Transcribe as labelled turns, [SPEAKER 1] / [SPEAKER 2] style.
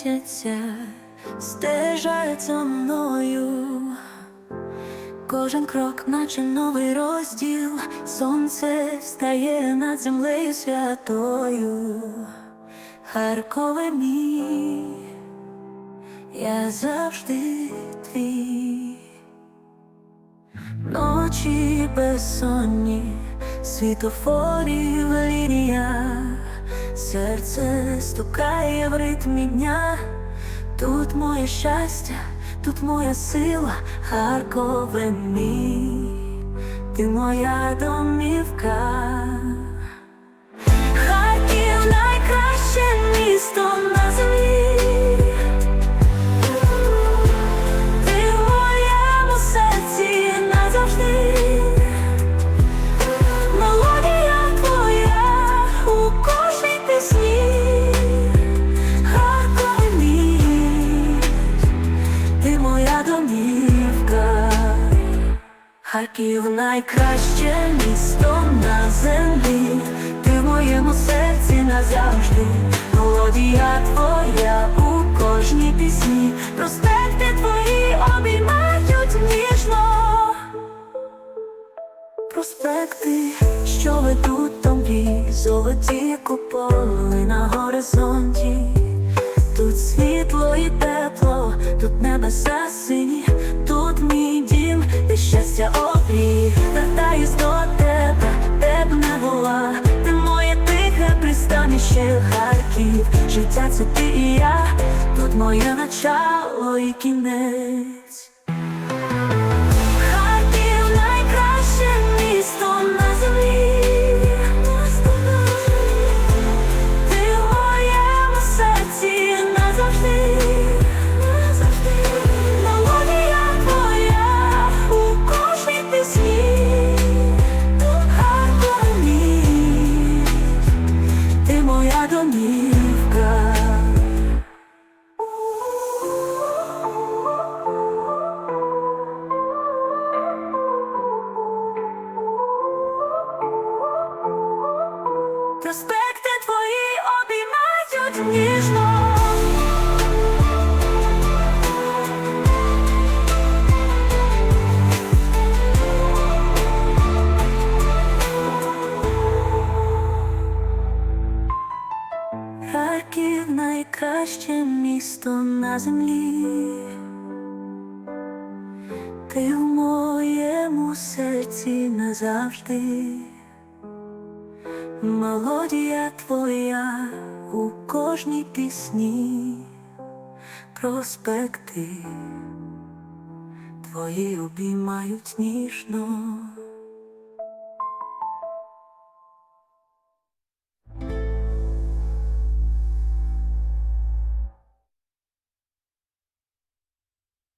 [SPEAKER 1] світяться, стежать за мною. Кожен крок, наче новий розділ, сонце встає над землею святою. Харкове мій, я завжди твій. Ночі безсонні, світофорів лінія, серце стукає в ритмі дня, тут моє щастя, тут моя сила, Харкове мій, ти моя домівка. Харків найкраще місто на землі, ти в моєму серці назавжди, мелодія твоя у кожній пісні, проспекти твої обіймають ніжно. Проспекти, що ведуть до мрій, золоті куполи на горизонті. Тут світло і тепло, тут небеса сині, і я, тут моє начало і кінець. Обіймають ніжно. Найкраще місто на землі. Ти в моєму серці назавжди. Мелодія твоя у кожній пісні, проспекти твої обіймають ніжно.